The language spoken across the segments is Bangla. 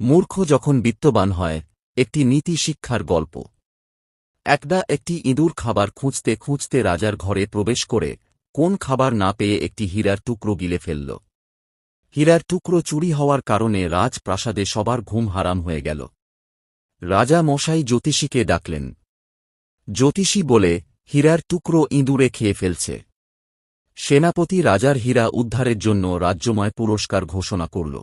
মূর্খ যখন বিত্তবান হয়, একটি নীতি শিক্ষার গল্প। একদা একটি ইঁদুর খাবার খুঁজতে খুঁজতে রাজার ঘরে প্রবেশ করে, কোন খাবার না পেয়ে একটি হীরার টুকরো গিলে ফেলল। হীরার টুকরো চুরি হওয়ার কারণে রাজপ্রাসাদে সবার ঘুম হারাম হয়ে গেল। রাজা মশাই জ্যোতিষীকে ডাকলেন। জ্যোতিষী বলে, হীরার টুকরো ইঁদুরে খেয়ে ফেলছে। সেনাপতি রাজার হীরা উদ্ধারের জন্য রাজ্যময় পুরস্কার ঘোষণা করল।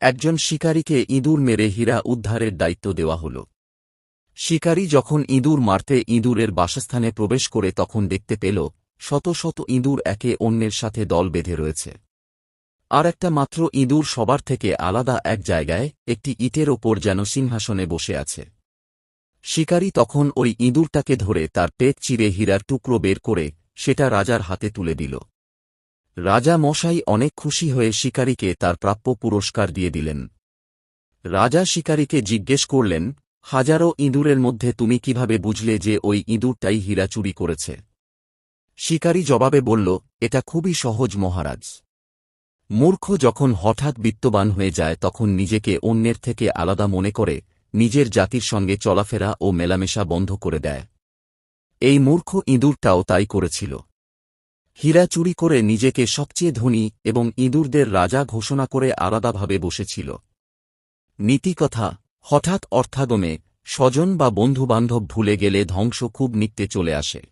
একজন শিকারীকে ইঁদুর মেরে হীরা উদ্ধারের দায়িত্ব দেওয়া হল। শিকারী যখন ইঁদুর মারতে ইঁদুরের বাসস্থানে প্রবেশ করে তখন দেখতে পেল, শত শত ইঁদুর একে অন্যের সাথে দল বেঁধে রয়েছে। আর একটা মাত্র ইঁদুর সবার থেকে আলাদা এক জায়গায়, একটি ইটের ওপর যেন সিংহাসনে বসে আছে। শিকারী তখন ওই ইঁদুরটাকে ধরে তার পেট চিরে হীরার টুকরো বের করে সেটা রাজার হাতে তুলে দিল। রাজা মশাই অনেক খুশি হয়ে শিকারীকে তার প্রাপ্য পুরস্কার দিয়ে দিলেন। রাজা শিকারীকে জিজ্ঞেস করলেন, হাজারো ইঁদুরের মধ্যে তুমি কীভাবে বুঝলে যে ওই ইঁদুরটাই হীরা চুরি করেছে? শিকারী জবাবে বলল, এটা খুবই সহজ মহারাজ। মূর্খ যখন হঠাৎ বিত্তবান হয়ে যায় তখন নিজেকে অন্যের থেকে আলাদা মনে করে, নিজের জাতির সঙ্গে চলাফেরা ও মেলামেশা বন্ধ করে দেয়। এই মূর্খ ইঁদুরটাও তাই করেছিল। হীরা চুরি করে নিজেকে সবচেয়ে ধনী এবং ইঁদুরদের রাজা ঘোষণা করে আলাদাভাবে বসেছিল। নীতিকথা, হঠাৎ অর্থাগমে স্বজন বা বন্ধুবান্ধব ভুলে গেলে ধ্বংস খুব নিত্যে চলে আসে।